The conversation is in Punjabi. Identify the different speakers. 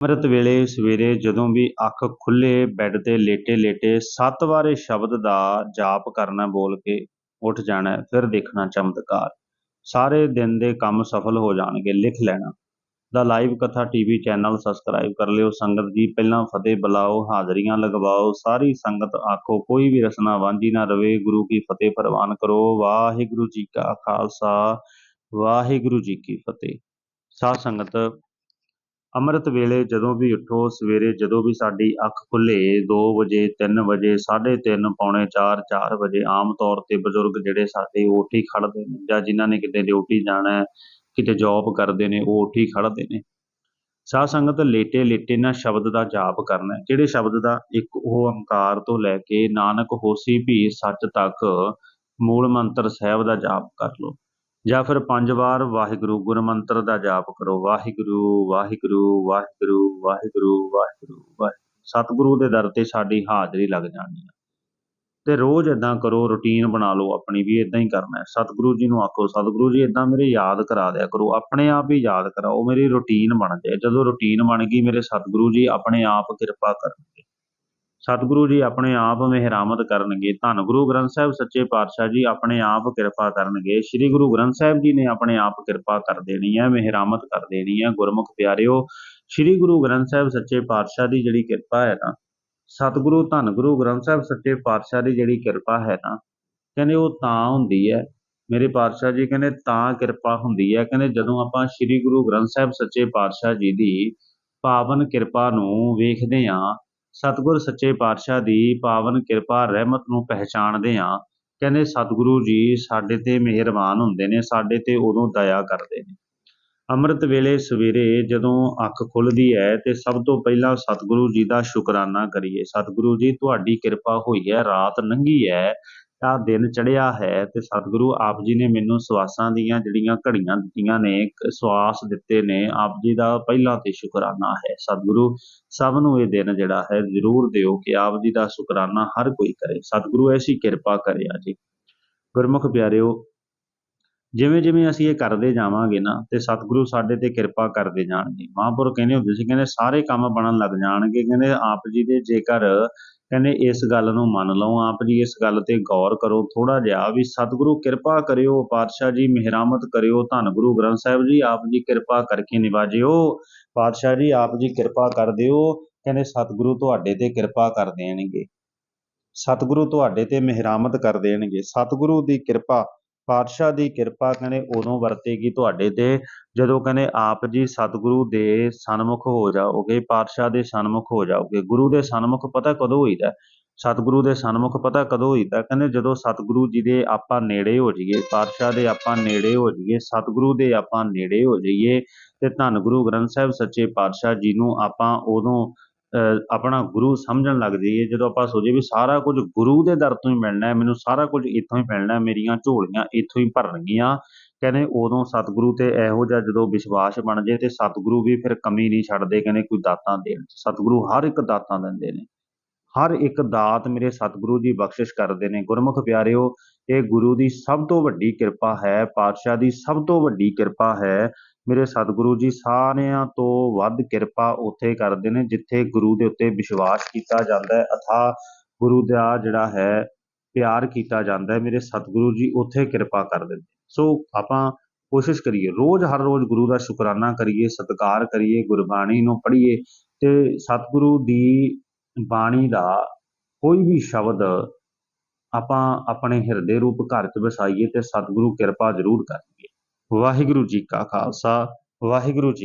Speaker 1: ਅੰਮ੍ਰਿਤ ਵੇਲੇ ਸਵੇਰੇ ਜਦੋਂ ਵੀ ਅੱਖ ਖੁੱਲੇ ਬੈੱਡ ਤੇ ਲੇਟੇ ਲੇਟੇ ਸੱਤ ਵਾਰੇ ਸ਼ਬਦ ਦਾ ਜਾਪ ਕਰਨਾ ਬੋਲ ਕੇ ਉੱਠ ਜਾਣਾ, ਫਿਰ ਦੇਖਣਾ ਚਮਤਕਾਰ। ਸਾਰੇ ਦਿਨ ਦੇ ਕੰਮ ਸਫਲ ਹੋ ਜਾਣਗੇ, ਲਿਖ ਲੈਣਾ। ਦਾ ਲਾਈਵ ਕਥਾ ਟੀਵੀ ਚੈਨਲ ਸਬਸਕ੍ਰਾਈਬ ਕਰ ਲਿਓ। ਸੰਗਤ ਜੀ, ਪਹਿਲਾਂ ਫਤਿਹ ਬੁਲਾਓ, ਹਾਜ਼ਰੀਆਂ ਲਗਵਾਓ। ਸਾਰੀ ਸੰਗਤ ਆਖੋ, ਕੋਈ ਵੀ ਰਸਨਾ ਵਾਂਝੀ ਨਾ ਰਵੇ। ਗੁਰੂ ਕੀ ਫਤਿਹ ਪ੍ਰਵਾਨ ਕਰੋ। ਵਾਹਿਗੁਰੂ ਜੀ ਕਾ ਖਾਲਸਾ, ਵਾਹਿਗੁਰੂ ਜੀ ਕੀ ਫਤਿਹ। ਸਾਧ ਸੰਗਤ ਅੰਮ੍ਰਿਤ ਵੇਲੇ ਜਦੋਂ ਵੀ ਉੱਠੋ, ਸਵੇਰੇ ਜਦੋਂ ਵੀ ਸਾਡੀ ਅੱਖ ਖੁੱਲੇ 2 ਵਜੇ 3 ਵਜੇ 3:30 ਪੌਣੇ 4 4 ਵਜੇ ਆਮ ਤੌਰ ਤੇ ਬਜ਼ੁਰਗ ਜਿਹੜੇ ਸਾਡੇ ਉਹ ਉੱਠ ਹੀ ਖੜਦੇ ਨੇ ਜਾਂ ਜਿਨ੍ਹਾਂ ਨੇ ਕਿਤੇ ਡਿਊਟੀ ਜਾਣਾ ਹੈ, ਕਿਤੇ ਜੌਬ ਕਰਦੇ ਨੇ, ਉਹ ਉੱਠ ਹੀ ਖੜਦੇ ਨੇ। ਸਾਧ ਸੰਗਤ ਲੇਟੇ ਲੇਟੇ ਨਾ ਸ਼ਬਦ ਦਾ ਜਾਪ ਕਰਨਾ ਹੈ। ਜਿਹੜੇ ਸ਼ਬਦ ਦਾ ਇੱਕ ਉਹ ਓੰਕਾਰ ਤੋਂ ਲੈ ਕੇ ਨਾਨਕ ਹੋਸੀ ਵੀ ਸੱਚ ਤੱਕ ਮੂਲ ਮੰਤਰ ਸਾਹਿਬ ਦਾ ਜਾਪ ਕਰ ਲਓ। ਜਾਂ ਫਿਰ ਪੰਜ ਵਾਰ ਵਾਹਿਗੁਰੂ ਗੁਰਮੰਤਰ ਦਾ ਜਾਪ ਕਰੋ। ਵਾਹਿਗੁਰੂ ਵਾਹਿਗੁਰੂ ਵਾਹਿਗੁਰੂ ਵਾਹਿਗੁਰੂ ਵਾਹਿਗੁਰੂ ਵਾਹਿਗੁਰੂ। ਸਤਿਗੁਰੂ ਦੇ ਦਰ ਤੇ ਸਾਡੀ ਹਾਜ਼ਰੀ ਲੱਗ ਜਾਣੀ ਹੈ ਤੇ ਰੋਜ਼ ਇਦਾਂ ਕਰੋ, ਰੁਟੀਨ ਬਣਾ ਲਓ, ਆਪਣੀ ਵੀ ਇਦਾਂ ਹੀ ਕਰਨਾ ਹੈ। ਸਤਿਗੁਰੂ ਜੀ ਨੂੰ ਆਖੋ, ਸਤਿਗੁਰੂ ਜੀ ਇਦਾਂ ਮੇਰੇ ਯਾਦ ਕਰਾ ਦਿਆ ਕਰੋ। ਆਪਣੇ ਆਪ ਹੀ ਯਾਦ ਕਰਾਓ ਮੇਰੀ ਰੁਟੀਨ ਬਣ ਜਾਏ। ਜਦੋਂ ਰੁਟੀਨ ਬਣ ਗਈ, ਮੇਰੇ ਸਤਿਗੁਰੂ ਜੀ ਆਪਣੇ ਆਪ ਕਿਰਪਾ ਕਰਨਗੇ। ਸਤਿਗੁਰੂ ਜੀ ਆਪਣੇ ਆਪ ਮਿਹਰਾਮਤ ਕਰਨਗੇ। ਧੰਨ ਗੁਰੂ ਗ੍ਰੰਥ ਸਾਹਿਬ, ਸੱਚੇ ਪਾਤਸ਼ਾਹ ਜੀ ਆਪਣੇ ਆਪ ਕਿਰਪਾ ਕਰਨਗੇ। ਸ੍ਰੀ ਗੁਰੂ ਗ੍ਰੰਥ ਸਾਹਿਬ ਜੀ ਨੇ ਆਪਣੇ ਆਪ ਕਿਰਪਾ ਕਰ ਦੇਣੀ ਹੈ, ਮਿਹਰਾਮਤ ਕਰ ਦੇਣੀ ਹੈ। ਗੁਰਮੁਖ ਪਿਆਰਿਓ, ਸ੍ਰੀ ਗੁਰੂ ਗ੍ਰੰਥ ਸਾਹਿਬ, ਸੱਚੇ ਪਾਤਸ਼ਾਹ ਦੀ ਜਿਹੜੀ ਕਿਰਪਾ ਹੈ ਨਾ, ਸਤਿਗੁਰੂ, ਧੰਨ ਗੁਰੂ ਗ੍ਰੰਥ ਸਾਹਿਬ, ਸੱਚੇ ਪਾਤਸ਼ਾਹ ਦੀ ਜਿਹੜੀ ਕਿਰਪਾ ਹੈ ਨਾ, ਕਹਿੰਦੇ ਉਹ ਤਾਂ ਹੁੰਦੀ ਹੈ। ਮੇਰੇ ਪਾਤਸ਼ਾਹ ਜੀ ਕਹਿੰਦੇ ਤਾਂ ਕਿਰਪਾ ਹੁੰਦੀ ਹੈ। ਕਹਿੰਦੇ ਜਦੋਂ ਆਪਾਂ ਸ੍ਰੀ ਗੁਰੂ ਗ੍ਰੰਥ ਸਾਹਿਬ, ਸੱਚੇ ਪਾਤਸ਼ਾਹ ਜੀ ਦੀ ਪਾਵਨ ਕਿਰਪਾ ਨੂੰ ਵੇਖਦੇ ਹਾਂ ਸਤਿਗੁਰ ਸੱਚੇ ਪਾਤਸ਼ਾਹ ਦੀ ਪਾਵਨ ਕਿਰਪਾ, ਰਹਿਮਤ ਨੂੰ ਪਹਿਚਾਣਦੇ ਹਾਂ। ਕਹਿੰਦੇ, ਸਤਿਗੁਰੂ ਜੀ, ਸਾਡੇ ਤੇ ਮਿਹਰਬਾਨ ਹੁੰਦੇ ਨੇ, ਸਾਡੇ ਤੇ ਉਦੋਂ ਦਇਆ ਕਰਦੇ ਨੇ। ਅੰਮ੍ਰਿਤ ਵੇਲੇ ਸਵੇਰੇ ਜਦੋਂ ਅੱਖ ਖੁੱਲਦੀ ਹੈ ਤੇ ਸਭ ਤੋਂ ਪਹਿਲਾਂ ਸਤਿਗੁਰੂ ਜੀ ਦਾ ਸ਼ੁਕਰਾਨਾ ਕਰੀਏ। ਸਤਿਗੁਰੂ ਜੀ, ਤੁਹਾਡੀ ਕਿਰਪਾ ਹੋਈ ਹੈ, ਰਾਤ ਲੰਘੀ ਹੈ। ਆ ਦਿਨ ਚੜਿਆ ਹੈ ਤੇ ਸਤਿਗੁਰੂ ਆਪ ਜੀ ਨੇ ਮੈਨੂੰ ਸਵਾਸਾਂ ਦੀਆਂ ਜਿਹੜੀਆਂ ਘੜੀਆਂ ਦਿੱਤੀਆਂ ਨੇ ਸਵਾਸ ਦਿੱਤੇ ਨੇ, ਆਪ ਜੀ ਦਾ ਪਹਿਲਾਂ ਤੇ ਸ਼ੁਕਰਾਨਾ ਹੈ। ਸਤਿਗੁਰੂ ਸਭ ਨੂੰ ਇਹ ਦਿਨ ਜਿਹੜਾ ਹੈ ਜ਼ਰੂਰ ਦਿਓ ਕਿ ਆਪ ਜੀ ਦਾ ਸ਼ੁਕਰਾਨਾ ਹਰ ਕੋਈ ਕਰੇ। ਸਤਿਗੁਰੂ ਐਸੀ ਕਿਰਪਾ ਕਰਿਆ ਜੀ ਗੁਰਮੁਖ ਪਿਆਰਿਓ ਜਿਵੇਂ ਜਿਵੇਂ ਅਸੀਂ ਇਹ ਕਰਦੇ ਜਾਵਾਂਗੇ ਨਾ ਤੇ ਸਤਿਗੁਰੂ ਸਾਡੇ ਤੇ ਕਿਰਪਾ ਕਰਦੇ ਜਾਣਗੇ। ਮਹਾਂਪੁਰ ਕਹਿੰਦੇ ਹੁੰਦੇ ਸੀ, ਕਹਿੰਦੇ ਸਾਰੇ ਕੰਮ ਬਣਨ ਲੱਗ ਜਾਣਗੇ। ਕਹਿੰਦੇ ਆਪ ਜੀ ਦੇ ਜੇਕਰ ਕਹਿੰਦੇ ਇਸ ਗੱਲ ਨੂੰ ਮੰਨ ਲਓ, ਆਪ ਜੀ ਇਸ ਗੱਲ ਤੇ ਗੌਰ ਕਰੋ ਥੋੜਾ ਜਿਹਾ ਵੀ ਸਤਿਗੁਰੂ ਕਿਰਪਾ ਕਰਿਓ, ਪਾਤਸ਼ਾਹ ਜੀ ਮਿਹਰਾਮਤ ਕਰਿਓ, ਧੰਨ ਗੁਰੂ ਗ੍ਰੰਥ ਸਾਹਿਬ ਜੀ ਆਪ ਜੀ ਕਿਰਪਾ ਕਰਕੇ ਨਿਵਾਜਿਓ। ਪਾਤਸ਼ਾਹ ਜੀ ਆਪ ਜੀ ਕਿਰਪਾ ਕਰ ਦਿਓ, ਕਹਿੰਦੇ ਸਤਿਗੁਰੂ ਤੁਹਾਡੇ ਤੇ ਕਿਰਪਾ ਕਰ ਦੇਣਗੇ। ਸਤਿਗੁਰੂ ਤੁਹਾਡੇ ਤੇ ਮਿਹਰਾਮਤ ਕਰ ਦੇਣਗੇ। ਸਤਿਗੁਰੂ ਦੀ ਕਿਰਪਾ ਪਾਤਸ਼ਾਹ ਦੀ ਕਿਰਪਾ ਕਹਿੰਦੇ ਉਦੋਂ ਵਰਤੇਗੀ ਤੁਹਾਡੇ ਤੇ, ਜਦੋਂ ਕਹਿੰਦੇ ਆਪ ਜੀ ਸਤਿਗੁਰੂ ਦੇ ਸਨਮੁਖ ਹੋ ਜਾਓਗੇ, ਪਾਤਸ਼ਾਹ ਦੇ ਸਨਮੁਖ ਹੋ ਜਾਓਗੇ। ਗੁਰੂ ਦੇ ਸਨਮੁਖ ਪਤਾ ਕਦੋਂ ਹੋਈਦਾ? ਸਤਿਗੁਰੂ ਦੇ ਸਨਮੁਖ ਪਤਾ ਕਦੋਂ ਹੋਈਦਾ? ਕਹਿੰਦੇ ਜਦੋਂ ਸਤਿਗੁਰੂ ਜੀ ਦੇ ਆਪਾਂ ਨੇੜੇ ਹੋ ਜਾਈਏ, ਪਾਤਸ਼ਾਹ ਦੇ ਆਪਾਂ ਨੇੜੇ ਹੋ ਜਾਈਏ, ਸਤਿਗੁਰੂ ਦੇ ਆਪਾਂ ਨੇੜੇ ਹੋ ਜਾਈਏ, ਤੇ ਧੰਨ ਗੁਰੂ ਗ੍ਰੰਥ ਸਾਹਿਬ ਸੱਚੇ ਪਾਤਸ਼ਾਹ ਜੀ ਨੂੰ ਆਪਾਂ ਉਦੋਂ ਆਪਣਾ ਗੁਰੂ ਸਮਝਣ ਲੱਗ ਜਾਈਏ, ਜਦੋਂ ਆਪਾਂ ਸੋਚੀਏ ਵੀ ਸਾਰਾ ਕੁਝ ਗੁਰੂ ਦੇ ਦਰ ਤੋਂ ਹੀ ਮਿਲਣਾ ਹੈ, ਮੈਨੂੰ ਸਾਰਾ ਕੁਝ ਇੱਥੋਂ ਹੀ ਮਿਲਣਾ ਮੇਰੀਆਂ ਝੋਲੀਆਂ ਇੱਥੋਂ ਹੀ ਭਰਨਗੀਆਂ। ਕਹਿੰਦੇ ਉਦੋਂ ਸਤਿਗੁਰੂ ਤੇ ਇਹੋ ਜਿਹਾ ਜਦੋਂ ਵਿਸ਼ਵਾਸ ਬਣ ਜੇ ਤੇ ਸਤਿਗੁਰੂ ਵੀ ਫਿਰ ਕਮੀ ਨਹੀਂ ਛੱਡਦੇ, ਕਹਿੰਦੇ ਕੋਈ ਦਾਤਾਂ ਦੇਣ। ਸਤਿਗੁਰੂ ਹਰ ਇੱਕ ਦਾਤਾਂ ਦਿੰਦੇ ਨੇ। ਹਰ ਇੱਕ ਦਾਤ ਮੇਰੇ ਸਤਿਗੁਰੂ ਜੀ ਬਖਸ਼ਿਸ਼ ਕਰਦੇ ਨੇ। ਗੁਰਮੁਖ ਪਿਆਰਿਓ, ਇਹ ਗੁਰੂ ਦੀ ਸਭ ਤੋਂ ਵੱਡੀ ਕਿਰਪਾ ਹੈ, ਪਾਤਸ਼ਾਹ ਦੀ ਸਭ ਤੋਂ ਵੱਡੀ ਕਿਰਪਾ ਹੈ। ਮੇਰੇ ਸਤਿਗੁਰੂ ਜੀ, ਸਾਰਿਆਂ ਤੋਂ ਵੱਧ ਕਿਰਪਾ ਉੱਥੇ ਕਰਦੇ ਨੇ, ਜਿੱਥੇ ਗੁਰੂ ਦੇ ਉੱਤੇ ਵਿਸ਼ਵਾਸ ਕੀਤਾ ਜਾਂਦਾ ਹੈ, ਅਥਾ ਗੁਰੂ ਦਾ ਜਿਹੜਾ ਹੈ, ਪਿਆਰ ਕੀਤਾ ਜਾਂਦਾ ਹੈ। ਮੇਰੇ ਸਤਿਗੁਰੂ ਜੀ, ਉੱਥੇ ਕਿਰਪਾ ਕਰਦੇ ਨੇ। ਸੋ ਆਪਾਂ ਕੋਸ਼ਿਸ਼ ਕਰੀਏ, ਰੋਜ਼ ਹਰ ਰੋਜ਼ ਗੁਰੂ ਦਾ ਸ਼ੁਕਰਾਨਾ ਕਰੀਏ, ਸਤਿਕਾਰ ਕਰੀਏ, ਗੁਰਬਾਣੀ ਨੂੰ ਪੜ੍ਹੀਏ ਤੇ ਸਤਿਗੁਰੂ ਦੀ ਬਾਣੀ ਦਾ ਕੋਈ ਵੀ ਸ਼ਬਦ ਆਪਾਂ ਆਪਣੇ ਹਿਰਦੇ ਰੂਪ ਘਰ 'ਚ ਵਸਾਈਏ ਤੇ ਸਤਿਗੁਰੂ ਕਿਰਪਾ ਜ਼ਰੂਰ ਕਰੀਏ ਵਾਹਿਗੁਰੂ ਜੀ ਕਾ ਖਾਲਸਾ, ਵਾਹਿਗੁਰੂ ਜੀ